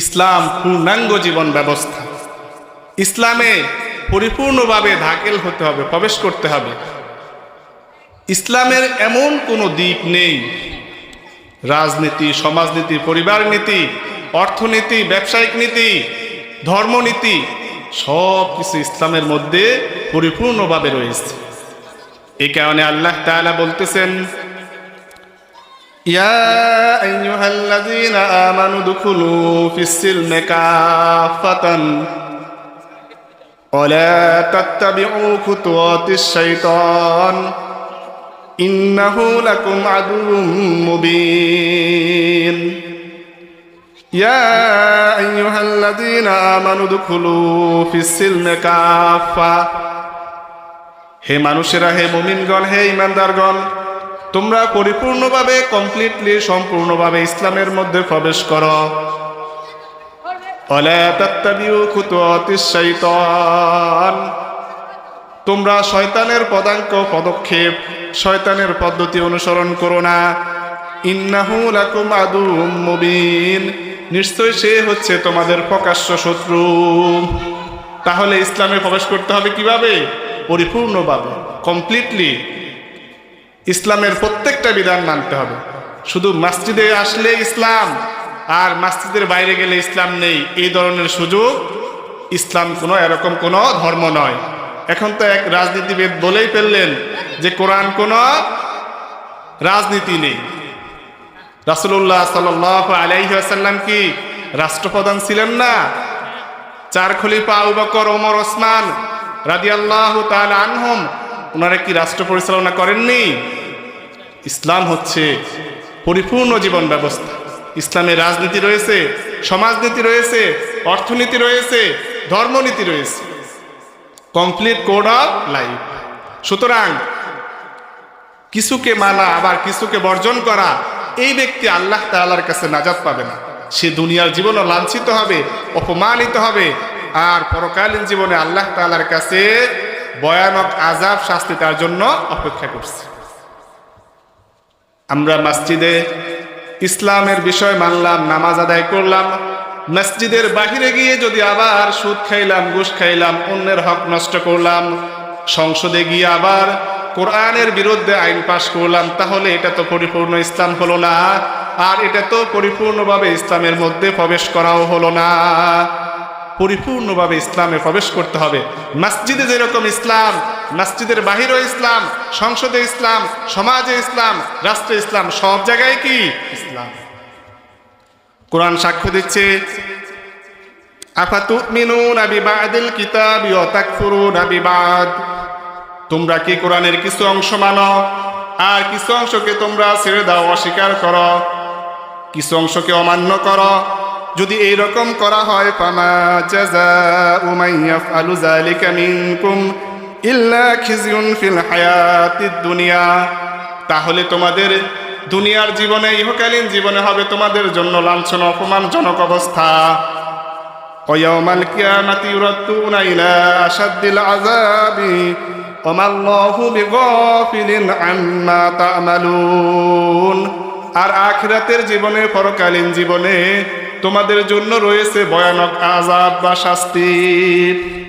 ইসলাম পূর্ণাঙ্গ জীবন ব্যবস্থা। ইসলামে পরিপূর্ণভাবে ধাকেল হতে হবে, প্রবেশ করতে হবে। ইসলামের এমন কোনো দিক নেই। রাজনীতি, সমাজনীতি, পরিবার নীতি, অর্থনীতি, ব্যবসায়িক নীতি, ধর্মনীতি, সব কিছু ইসলামের মধ্যে পরিপূর্ণভাবে রয়েছে। এই কারণে আল্লাহ তাআলা বলতেছেন ইয়া আইয়ুহাল্লাযীনা আমানু দুখুলু ফিস-সিলমি কাফাতান ولا تتبعوا خطوات الشيطان إنه لكم عدو مبين يا أيها الذين آمنوا ادخلوا في السلم كافة হে মানুষেরা হে মুমিনগণ হে ইমানদারগণ তোমরা পরিপূর্ণভাবে কমপ্লিটলি সম্পূর্ণভাবে ইসলামের মধ্যে প্রবেশ করো। তোমরা শয়তানের পদাঙ্ক পদক্ষেপ, শয়তানের পদ্ধতি অনুসরণ করো না। নিশ্চয় সে হচ্ছে তোমাদের প্রকাশ্য শত্রু। তাহলে ইসলামে প্রবেশ করতে হবে কীভাবে? পরিপূর্ণভাবে কমপ্লিটলি ইসলামের প্রত্যেকটা বিধান মানতে হবে। শুধু মসজিদে আসলে ইসলাম, আর মসজিদের বাইরে গেলে ইসলাম নেই, এই ধরনের সুযোগ ইসলাম কোনো এরকম কোনো ধর্ম নয়। এখন তো এক রাজনীতিবিদ বলেই ফেললেন যে কোরআন কোনো রাজনীতি নেই। রাসুল্লাহ সাল আলাইসাল্লাম কি রাষ্ট্রপ্রধান ছিলেন না? চার খলিফা আবু বকর, ওমর, ওসমান রাদিয়াল্লাহ তাল আনহম, ওনারা কি রাষ্ট্র পরিচালনা করেননি? ইসলাম হচ্ছে পরিপূর্ণ জীবন ব্যবস্থা। ইসলামের রাজনীতি রয়েছে, সমাজনীতি রয়েছে, অর্থনীতি রয়েছে, ধর্মনীতি রয়েছে। Complete code of life. সুতরাং কিছুকে মানা আবার কিছুকে বর্জন করা, এই ব্যক্তি আল্লাহ তাআলার কাছে নাজাত পাবে না। সে দুনিয়ার জীবনও লাঞ্ছিত হবে, অপমানিত হবে, আর পরকালীন জীবনে আল্লাহ তাআলার কাছে ভয়ানক আজাব শাস্তি তার জন্য অপেক্ষা করছে। আমরা মসজিদে ইসলামের বিষয় মানলাম, নামাজ আদায় করলাম, মসজিদের বাহিরে গিয়ে যদি আবার সুদ খাইলাম, ঘুষ খাইলাম, অন্যের হক নষ্ট করলাম, সংসদে গিয়ে আবার কোরআনের বিরুদ্ধে আইন পাশ করলাম, তাহলে এটা তো পরিপূর্ণ ইসলাম হলো না, আর এটা তো পরিপূর্ণভাবে ইসলামের মধ্যে প্রবেশ করাও হলো না। পরিপূর্ণভাবে ইসলামে প্রবেশ করতে হবে। মসজিদে যেরকম ইসলাম মসজিদের বাহিরও ইসলাম, সংসদে ইসলাম, সমাজে ইসলাম, রাষ্ট্রে ইসলাম, সব জায়গায় কি? ইসলাম। কোরআন সাক্ষ্য দিচ্ছে তোমরা কি কোরআনের কিছু অংশ মানো? আর কিছু অংশকে তোমরা ছেড়ে দাও, অস্বীকার করো। কিছু অংশকে অমান্য করো। যদি এই রকম করা হয় মান মিনকুম। ইল্লা খিজিউন ফিল হায়াতিদ দুনিয়া। তাহলে তোমাদের দুনিয়ার জীবনে ইহকালীন জীবনে হবে তোমাদের জন্য লাঞ্ছন, অপমানজনক অবস্থা। ওয়াউমাল কিয়ামাতি ইউরাদ্দুনা ইলা আশাদ্দিল আযাবি, ওমাল্লাহু বিগাফিলিন আম্মা তা'মালুন। আর আখিরাতের জীবনে, পরকালীন জীবনে তোমাদের জন্য রয়েছে ভয়ানক আযাব বা শাস্তি।